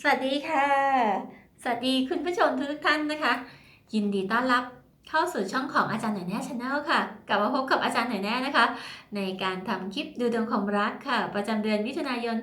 สวัสดีค่ะ สวัสดีคุณผู้ชมทุกท่านนะคะ ยินดีต้อนรับเข้าสู่ช่องของอาจารย์หน่อยแน่ชาแนลค่ะ กลับมาพบกับอาจารย์หน่อยแน่นะคะ ในการทำคลิปดูดวงความรักค่ะ ประจำเดือนมิถุนายน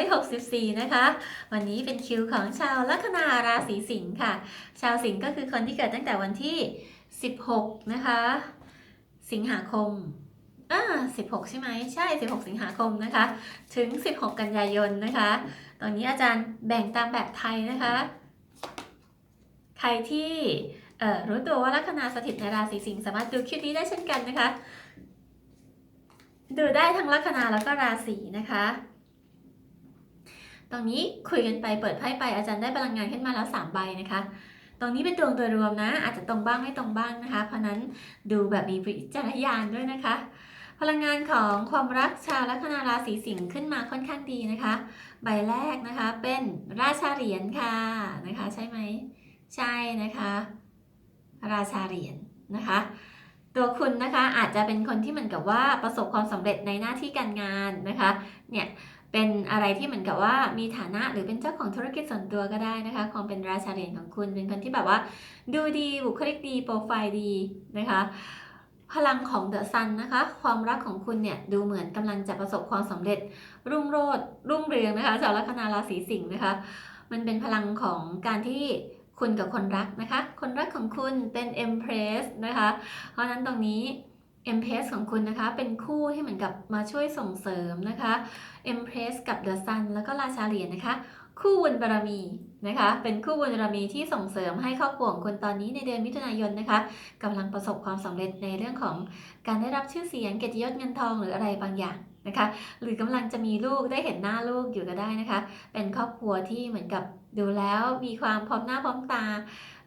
2564 นะคะ วันนี้เป็นคิวของชาวลัคนาราศีสิงค์ค่ะ ชาวสิงค์ก็คือคนที่เกิดตั้งแต่วันที่ 16 นะคะ สิงหาคม อ่า16 ใช่ไหมใช่ 16 สิงหาคมนะคะ ถึง 16 กันยายนนะคะ ตอนนี้อาจารย์แบ่งตามแบบไทยนะคะ ใครที่เอ่อรู้ตัวว่าลัคนาสถิตในราศีสิงห์สามารถดูคลิปนี้ได้เช่นกันนะคะ ดูได้ทั้งลัคนาแล้วก็ราศีนะคะตรงนี้คุยกันไปเปิดไพ่ไปอาจารย์ได้พลังงานขึ้นมาแล้ว 3 ใบนะคะตรงนี้เป็นดวงโดยรวมนะ อาจจะตรงบ้างไม่ตรงบ้างนะคะ เพราะนั้นดูแบบมีวิจารณญาณด้วยนะคะ พลังงานของความรักชาวลัคนาราศีสิงห์ขึ้นมาค่อนข้างดีนะคะ ใบแรกนะคะเป็นราชาเหรียญค่ะนะคะใช่ไหมใช่นะคะ ราชาเหรียญนะคะ ตัวคุณนะคะอาจจะเป็นคนที่เหมือนกับว่าประสบความสำเร็จในหน้าที่การงานนะคะเนี่ยเป็นอะไรที่เหมือนกับว่ามีฐานะหรือเป็นเจ้าของธุรกิจส่วนตัวก็ได้นะคะ ความเป็นราชาเหรียญของคุณเป็นคนที่แบบว่า ดูดีบุคลิกดีโปรไฟล์ดีนะคะ พลังของเดอะซันนะคะ ความรักของคุณเนี่ยดูเหมือนกำลังจะประสบความสำเร็จ รุ่งโรจน์รุ่งเรืองนะคะชาวลัคนาราศีสิงห์นะคะ มันเป็นพลังของการที่คุณกับคนรักนะคะ คนรักของคุณเป็น Empress นะคะ เพราะนั้นตรงนี้ Empress ของคุณนะคะ เป็นคู่ที่เหมือนกับมาช่วยส่งเสริมนะคะ Empress กับ The Sun แล้วก็ราชาเหรียญนะคะ คู่บุญบารมี นะคะ เป็นคู่บุญบารมีที่ส่งเสริมให้ครอบครัวของคุณตอนนี้ในเดือนมิถุนายนนะคะกำลังประสบความสำเร็จในเรื่องของการได้รับชื่อเสียงเกียรติยศเงินทองหรืออะไรบางอย่างนะคะ หรือกำลังจะมีลูกได้เห็นหน้าลูกอยู่ก็ได้นะคะ เป็นครอบครัวที่เหมือนกับดูแล้วมีความพร้อมหน้าพร้อมตา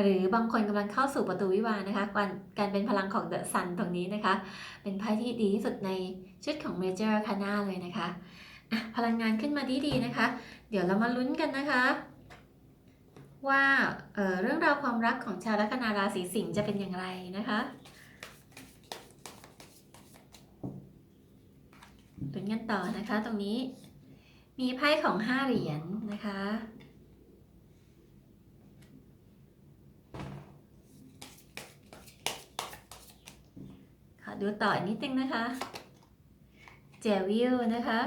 หรือบางคนกำลังเข้าสู่ประตูวิวานะคะการการเป็นพลังของเดอะซันตรงนี้นะคะ เป็นไพ่ที่ดีที่สุดในชุดของเมเจอร์คาน่าเลยนะคะพลังงานขึ้นมาดีๆนะคะ เดี๋ยวเรามาลุ้นกันนะคะ ว่าเเรื่องราวความรักของชาวลัคนาราศีสิงห์จะเป็นอย่างไรนะคะลุ้นกันต่อนะคะตรงนี้ มีไพ่ของห้าเหรียญนะคะขอดูต่ออีกนิดนึงนะคะ เจวิลนะคะ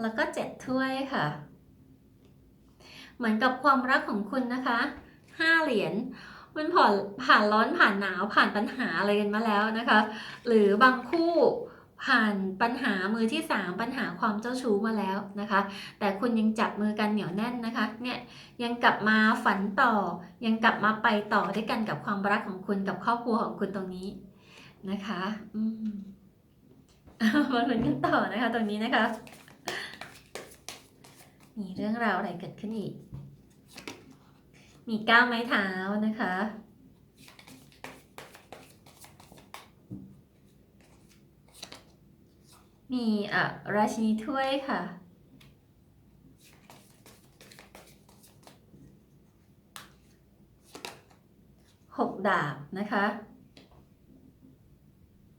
แล้วก็เจ็ดถ้วย ค่ะ เหมือนกับความรักของคุณนะคะห้าเหรียญมันผ่านผ่านร้อนผ่านหนาวผ่านปัญหาอะไรกันมาแล้วนะคะ หรือบางคู่ผ่านปัญหามือที่สามปัญหาความเจ้าชู้มาแล้วนะคะ แต่คุณยังจับมือกันเหนียวแน่นนะคะเนี่ยยังกลับมาฝันต่อ ยังกลับมาไปต่อด้วยกันกับความรักของคุณกับครอบครัวของคุณตรงนี้นะคะ อืมมาลุ้นกันต่อนะคะตรงนี้นะคะ มีเรื่องราวอะไรเกิดขึ้นอีก มีก้าวไม้เท้านะคะ มีอะราชินีถ้วยค่ะ หกดาบนะคะ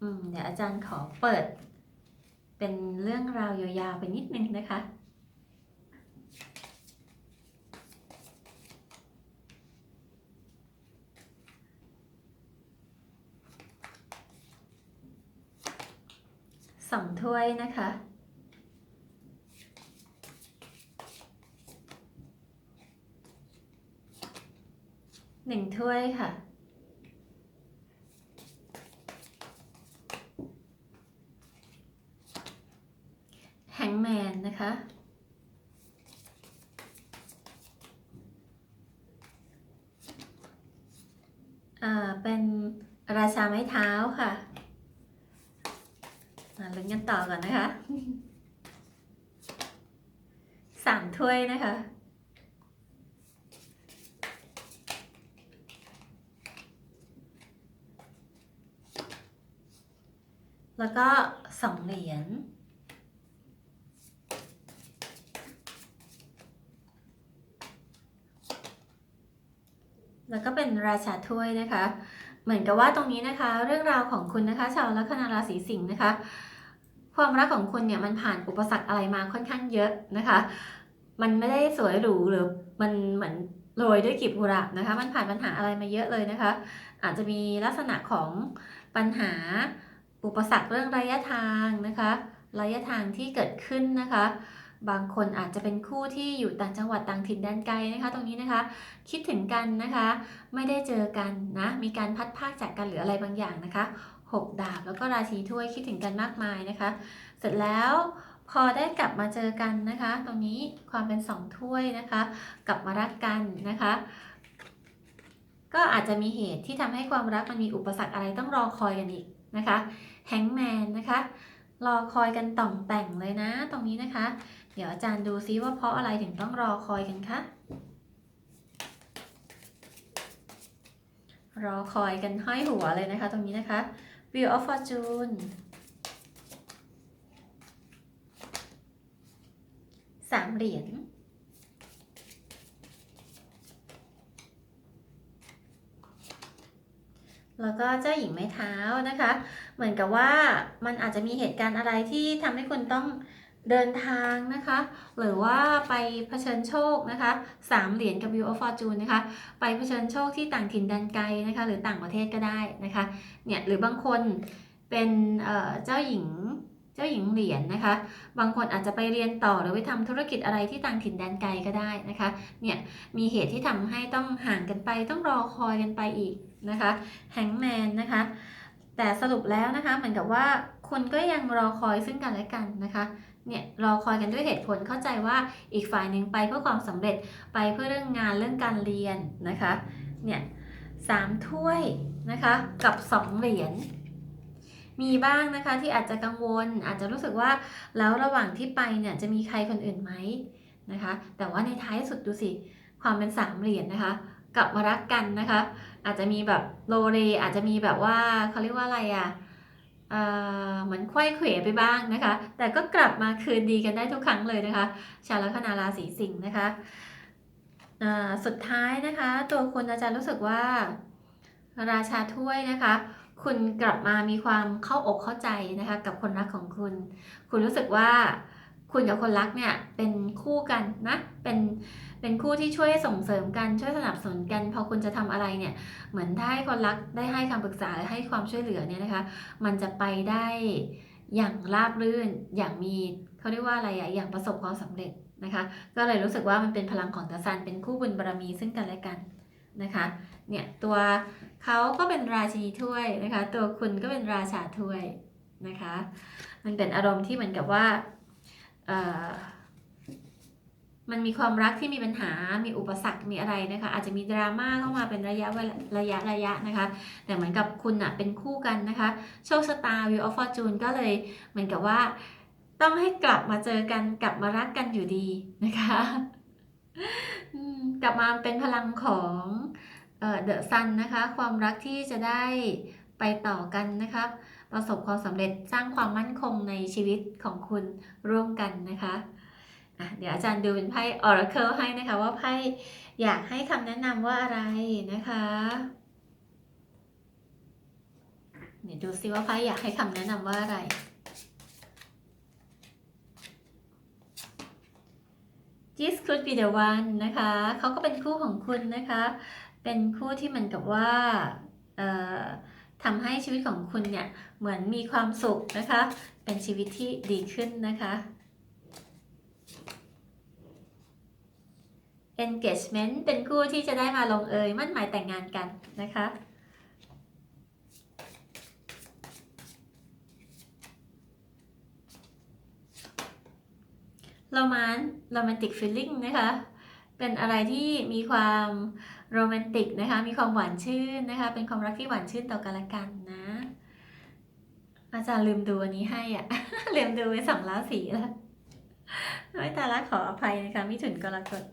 อืม เดี๋ยวอาจารย์ขอเปิด เป็นเรื่องราวยาวๆไปนิดนึงนะคะ ถ้วยนะคะ หนึ่งถ้วยค่ะ แฮงแมนนะคะ อ่า เป็นราชาไม้เท้าค่ะ มาลุ้นกัน ต่อก่อนนะคะสามถ้วยนะคะ แล้วก็สองเหรียญแล้วก็เป็นราชาถ้วยนะคะ เหมือนกับว่าตรงนี้นะคะ เรื่องราวของคุณนะคะ ชาวลัคนาราศีสิงห์นะคะ ความรักของคุณเนี่ยมันผ่านอุปสรรคอะไรมาค่อนข้างเยอะนะคะ มันไม่ได้สวยหรูหรือมันเหมือนโรยด้วยกลีบกุหลาบนะคะ มันผ่านปัญหาอะไรมาเยอะเลยนะคะ อาจจะมีลักษณะของปัญหาอุปสรรคเรื่องระยะทางนะคะ ระยะทางที่เกิดขึ้นนะคะ บางคนอาจจะเป็นคู่ที่อยู่ต่างจังหวัดต่างถิ่นแดนไกลนะคะ ตรงนี้นะคะ คิดถึงกันนะคะ ไม่ได้เจอกันนะ มีการพัดพากจากกันหรืออะไรบางอย่างนะคะ หกดาบ แล้วก็ราชีถ้วยคิดถึงกันมากมายนะคะ เสร็จแล้วพอได้กลับมาเจอกันนะคะ ตรงนี้ความเป็นสองถ้วยนะคะ กลับมารักกันนะคะ ก็อาจจะมีเหตุที่ทำให้ความรักมันมีอุปสรรคอะไรต้องรอคอยกันอีกนะคะแฮงแมนนะคะรอคอยกันต่องแต่งเลยนะ ตรงนี้นะคะ เดี๋ยวอาจารย์ดูซิว่าเพราะอะไรถึงต้องรอคอยกันคะรอคอยกันห้อยหัวเลยนะคะ ตรงนี้นะคะ Wheel of Fortune สามเหรียญ แล้วก็เจ้าหญิงไม้เท้านะคะ เหมือนกับว่ามันอาจจะมีเหตุการณ์อะไรที่ทำให้คุณต้อง เดินทางนะคะ หรือว่าไปเผชิญโชคนะคะสามเหรียญกับ Wheel of Fortune นะคะ ไปเผชิญโชคที่ต่างถิ่นแดนไกลนะคะ หรือต่างประเทศก็ได้นะคะ เนี่ยหรือบางคนเป็นเเจ้าหญิงเจ้าหญิงเหรียญนะคะ บางคนอาจจะไปเรียนต่อหรือไปทำธุรกิจอะไรที่ต่างถิ่นแดนไกลก็ได้นะคะ เนี่ยมีเหตุที่ทำให้ต้องห่างกันไป ต้องรอคอยกันไปอีกนะคะ แฮงแมนนะคะ แต่สรุปแล้วนะคะเหมือนกับว่าคุณก็ยังรอคอยซึ่งกันและกันนะคะ เนี่ยรอคอยกันด้วยเหตุผลเข้าใจว่าอีกฝ่ายหนึ่งไปเพื่อความสำเร็จไปเพื่อเรื่องงานเรื่องการเรียนนะคะ เนี่ยสามถ้วยนะคะกับสองเหรียญมีบ้างนะคะที่อาจจะกังวล อาจจะรู้สึกว่าแล้วระหว่างที่ไปเนี่ยจะมีใครคนอื่นไหมนะคะ แต่ว่าในท้ายสุดดูสิความเป็นสามเหรียญนะคะกลับมารักกันนะคะ อาจจะมีแบบโลเรอาจจะมีแบบว่าเขาเรียกว่าอะไรอะ่ะ เหมือนไขว้เขวไปบ้างนะคะ แต่ก็กลับมาคืนดีกันได้ทุกครั้งเลยนะคะ ชาวลัคนาราศีสิงห์นะคะสุดท้ายนะคะ ตัวคุณอาจารย์รู้สึกว่า ราชาถ้วยนะคะ คุณกลับมามีความเข้าอกเข้าใจนะคะ กับคนรักของคุณ คุณรู้สึกว่าคุณกับคนรักเนี่ยเป็นคู่กันนะเป็น เป็นคู่ที่ช่วยส่งเสริมกันช่วยสนับสนุนกัน พอคุณจะทำอะไรเนี่ยเหมือนถ้าให้คนรักได้ให้คำปรึกษาและให้ความช่วยเหลือเนี่ยนะคะ มันจะไปได้อย่างราบรื่นอย่างมีเขาเรียกว่าอะไรอะอย่างประสบความสำเร็จนะคะ ก็เลยรู้สึกว่ามันเป็นพลังของตาซันเป็นคู่บุญบารมีซึ่งกันและกันนะคะเนี่ยตัวเขาก็เป็นราชินีถ้วยนะคะ ตัวคุณก็เป็นราชาถ้วยนะคะ มันเป็นอารมณ์ที่เหมือนกับว่าเอ่อ มันมีความรักที่มีปัญหา มีอุปสรรค มีอะไรนะคะ อาจจะมีดราม่าเข้ามาเป็นระยะเวลาระยะระยะนะคะ แต่เหมือนกับคุณอะเป็นคู่กันนะคะ โชคชะตา Wheel of Fortune ก็เลยเหมือนกับว่า ต้องให้กลับมาเจอกัน กลับมารักกันอยู่ดีนะคะกลับมาเป็นพลังของเดอะซันนะคะ ความรักที่จะได้ไปต่อกันนะคะประสบความสำเร็จสร้างความมั่นคงในชีวิตของคุณร่วมกันนะคะ เดี๋ยวอาจารย์ดูเป็นไพ่ Oracle ให้นะคะว่าไพ่อยากให้คำแนะนำว่าอะไรนะคะเดี๋ยวดูซิว่าไพ่อยากให้คำแนะนำว่าอะไร This could be the one นะคะเขาก็เป็นคู่ของคุณนะคะ เป็นคู่ที่เหมือนกับว่าทำให้ชีวิตของคุณเนี่ยเหมือนมีความสุขนะคะ เป็นชีวิตที่ดีขึ้นนะคะ engagement เป็นคู่ที่จะได้มาลงเอยมั่นหมายแต่งงานกันนะคะ โรแมนโรแมนติกฟีลลิ่งนะคะ เป็นอะไรที่มีความโรแมนติกนะคะ มีความหวานชื่นนะคะ เป็นความรักที่หวานชื่นต่อกันและกันนะ อาจารย์ลืมดูอันนี้ให้อะลืมดูไว้สองราศีแล้วไม่แต่ละขออภัยนะคะมิถุนกรกฎ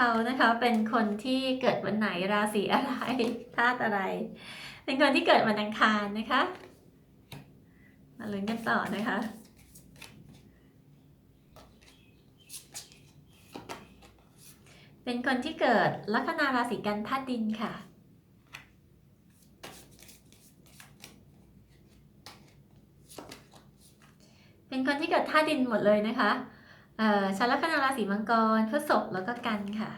เขานะคะเป็นคนที่เกิดวันไหนราศีอะไรธาตุอะไร เป็นคนที่เกิดวันอังคารนะคะมาลุ้นกันต่อนะคะเเป็นคนที่เกิดลัคนาราศีกันธาตุดินค่ะ เป็นคนที่เกิดธาตุดินหมดเลยนะคะ เอ่อชาวลัคนาราศีมังกรพฤษภแล้วก็กันค่ะ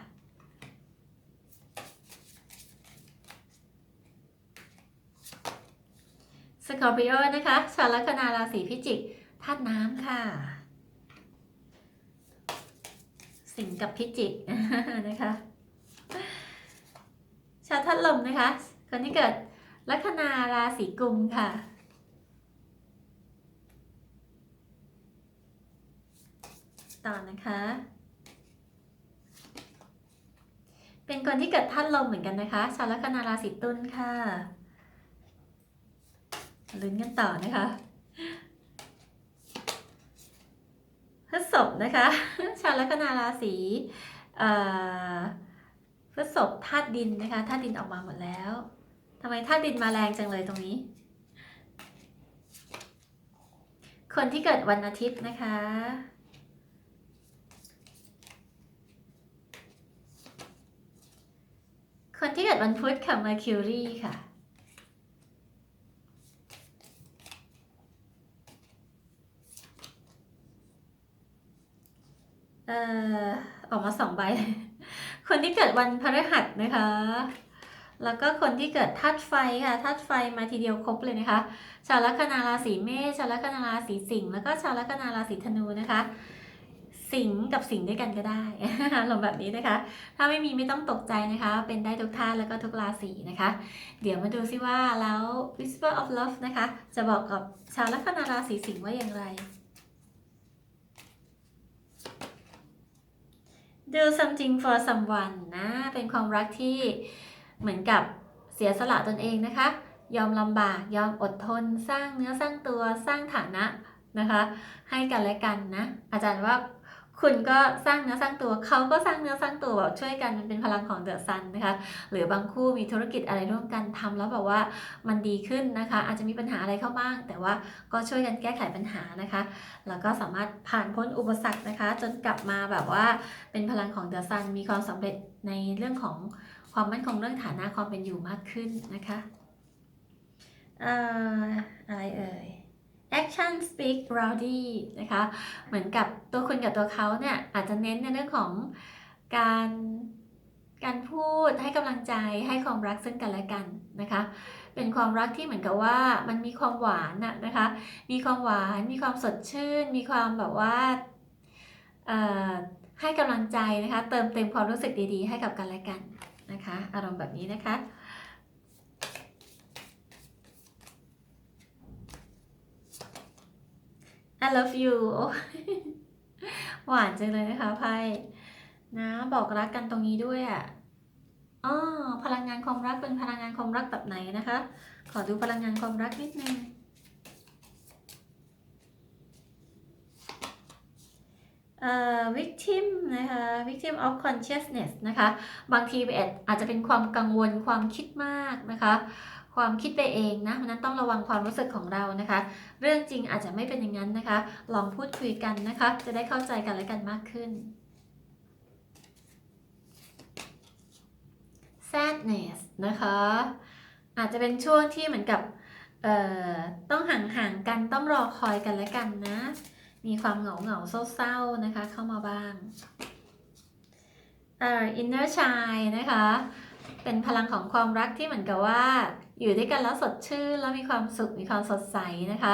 สคอร์ปิโอนะคะชาวลัคนาราศีพิจิกธาตุน้ำค่ะ สิงกับพิจิกนะคะ ชาวธาตุลมนะคะ คนที่เกิดลัคนาราศีกุมค่ะ ต่อนะคะ เป็นคนที่เกิดธาตุลมเหมือนกันนะคะชาวลัคนาราศีตุลค่ะลุ้นกันต่อนะคะพฤษภนะคะ ชาวลัคนาราศีเอ่อพฤษภธาตุดินนะคะธาตุดินออกมาหมดแล้วทำไมธาตุดินมาแรงจังเลยตรงนี้ คนที่เกิดวันอาทิตย์นะคะ คนที่เกิดวันพุธค่ะ Mercury ค่ะ เอ่อ ออกมาสองใบ คนที่เกิดวันพฤหัสนะคะ แล้วก็คนที่เกิดธาตุไฟค่ะธาตุไฟมาทีเดียวครบเลยนะคะ ชาวลัคนาราศีเมษ ชาวลัคนาราศีสิงห์ แล้วก็ชาวลัคนาราศีธนูนะคะ สิงกับสิงด้วยกันก็ได้ลงแบบนี้นะคะ ถ้าไม่มีไม่ต้องตกใจนะคะ เป็นได้ทุกท่านแล้วก็ทุกราศีนะคะ เดี๋ยวมาดูซิว่าแล้ว Whisper of Love นะคะ จะบอกกับชาวลัคนาราศีสิงห์ว่าอย่างไร do something for someone นะ เป็นความรักที่เหมือนกับเสียสละตนเองนะคะ ยอมลำบาก ยอมอดทน สร้างเนื้อสร้างตัว สร้างฐานะนะคะ ให้กันและกันนะ อาจารย์ว่า คุณก็สร้างเนื้อสร้างตัวเขาก็สร้างเนื้อสร้างตัวแบบช่วยกันมันเป็นพลังของเดอะซันนะคะหรือบางคู่มีธุรกิจอะไรร่วมกันทำแล้วแบบว่ามันดีขึ้นนะคะ อาจจะมีปัญหาอะไรเข้าบ้าง แต่ว่าก็ช่วยกันแก้ไขปัญหานะคะแล้วก็สามารถผ่านพ้นอุปสรรคนะคะ จนกลับมาแบบว่าเป็นพลังของเดอะซันมีความสำเร็จในเรื่องของความมั่นคงเรื่องฐานะความเป็นอยู่มากขึ้นนะคะอ่ออะไรเอ่ย action speak rowdy นะคะ เหมือนกับตัวคุณกับตัวเขาเนี่ยอาจจะเน้นในเรื่องของการการพูดให้กำลังใจให้ความรักซึ่งกันและกันนะคะ เป็นความรักที่เหมือนกับว่ามันมีความหวานน่ะนะคะ มีความหวาน มีความสดชื่น มีความแบบว่าให้กำลังใจนะคะ เติมเต็มความรู้สึกดีๆ ให้กับกันและกันนะคะ อารมณ์แบบนี้นะคะ I love you หวานจังเลยนะคะไพ่นะบอกรักกันตรงนี้ด้วยอะอ๋อพลังงานความรักเป็นพลังงานความรักแบบไหนนะคะ ขอดูพลังงานความรักนิดนึงเอ่อ victim นะคะ victim of consciousness นะคะ บางทีอาจจะเป็นความกังวลความคิดมากนะคะ ความคิดไปเองนะเพราะนั้นต้องระวังความรู้สึกของเรานะคะ เรื่องจริงอาจจะไม่เป็นอย่างนั้นนะคะ ลองพูดคุยกันนะคะ จะได้เข้าใจกันและกันมากขึ้น sadness นะคะ อาจจะเป็นช่วงที่เหมือนกับเอ่อต้องห่างๆกันต้องรอคอยกันและกันนะ มีความเหงาเหงาเศร้าๆนะคะ เข้ามาบ้างเอ่อ inner child นะคะ เป็นพลังของความรักที่เหมือนกับว่า อยู่ด้วยกันแล้วสดชื่นแล้วมีความสุขมีความสดใสนะคะ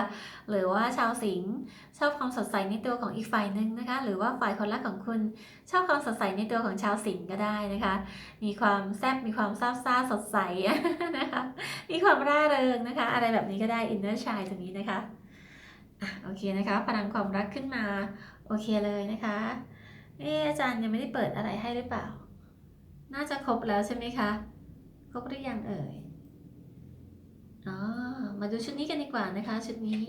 หรือว่าชาวสิงห์ชอบความสดใสในตัวของอีกฝ่ายหนึ่งนะคะ หรือว่าฝ่ายคนรักของคุณชอบความสดใสในตัวของชาวสิงห์ก็ได้นะคะ มีความแซ่บมีความซาบซ่าสดใสนะคะมีความร่าเริงนะคะ อะไรแบบนี้ก็ได้ inner child ตรงนี้นะคะอะโอเคนะคะพลังความรักขึ้นมาโอเคเลยนะคะเอออาจารย์ยังไม่ได้เปิดอะไรให้หรือเปล่า น่าจะครบแล้วใช่ไหมคะ ครบหรือยังเอ่ย อ๋อ มาดูชุดนี้กันดีกว่านะคะ ชุดนี้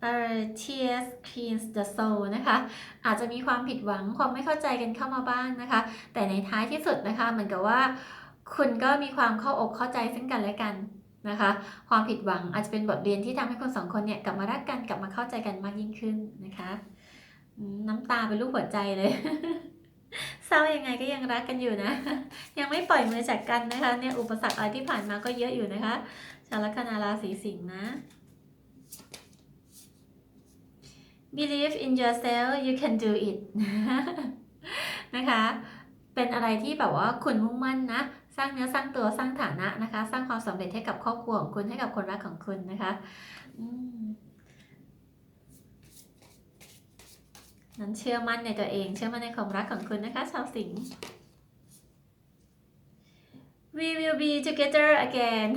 เอ่อ tears cleans the soul นะคะ อาจจะมีความผิดหวังความไม่เข้าใจกันเข้ามาบ้างนะคะ แต่ในท้ายที่สุดนะคะ เหมือนกับว่า คุณก็มีความเข้าอกเข้าใจซึ่งกันและกันนะคะ ความผิดหวังอาจจะเป็นบทเรียนที่ทำให้คนสองคนเนี่ยกลับมารักกันกลับมาเข้าใจกันมากยิ่งขึ้นนะคะ น้ำตาเป็นลูกหัวใจเลย เศร้ายังไงก็ยังรักกันอยู่นะ ยังไม่ปล่อยมือจากกันนะคะ เนี่ยอุปสรรคอะไรที่ผ่านมาก็เยอะอยู่นะคะ ชาวลัคนาราศีสิงห์นะ believe in yourself you can do it นะคะ เป็นอะไรที่แบบว่าคุณมุ่งมั่นนะ สร้างเนื้อสร้างตัวสร้างฐานะนะคะ สร้างความสำเร็จให้กับครอบครัวของคุณให้กับคนรักของคุณนะคะ อืม นั้นเชื่อมั่นในตัวเอง เชื่อมั่นในความรักของคุณนะคะชาวสิงห์ we will be together again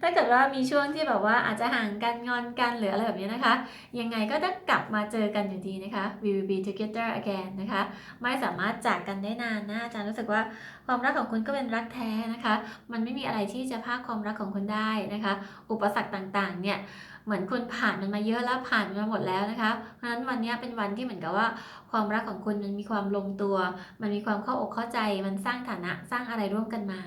ถ้าเกิดว่ามีช่วงที่แบบว่าอาจจะห่างกันงอนกันหรืออะไรแบบนี้นะคะ ยังไงก็ต้องกลับมาเจอกันอยู่ดีนะคะ we will be together again นะคะ ไม่สามารถจากกันได้นานนะอาจารย์รู้สึกว่าความรักของคุณก็เป็นรักแท้นะคะ มันไม่มีอะไรที่จะพากความรักของคุณได้นะคะ อุปสรรคต่างๆเนี่ย เหมือนคุณผ่านมันมาเยอะแล้วผ่านมันมาหมดแล้วนะคะ เพราะฉะนั้นวันนี้เป็นวันที่เหมือนกับว่า ความรักของคุณมันมีความลงตัว มันมีความเข้าอกเข้าใจ มันสร้างฐานะสร้างอะไรร่วมกันมา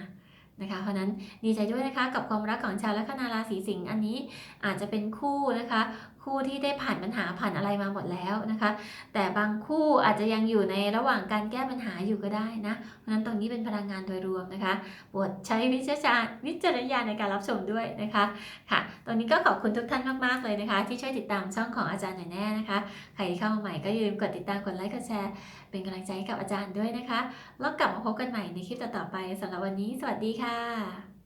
นะคะ เพราะนั้นดีใจด้วยนะคะกับความรักของชาวลัคนาราศีสิงห์อันนี้อาจจะเป็นคู่นะคะ คู่ที่ได้ผ่านปัญหาผ่านอะไรมาหมดแล้วนะคะ แต่บางคู่อาจจะยังอยู่ในระหว่างการแก้ปัญหาอยู่ก็ได้นะเพราะนั้นตรงนี้เป็นพลังงานโดยรวมนะคะโปรดใช้วิจารวิจารณญาณในการรับชมด้วยนะคะค่ะตอนนี้ก็ขอบคุณทุกท่านมากๆเลยนะคะ ที่ช่วยติดตามช่องของอาจารย์หน่อยแน่นะคะ ใครที่เข้ามาใหม่ก็อย่าลืมกดติดตามกดไลค์กดแชร์ เป็นกำลังใจให้กับอาจารย์ด้วยนะคะ แล้วกลับมาพบกันใหม่ในคลิปต่อๆไปสำหรับวันนี้ สวัสดีค่ะ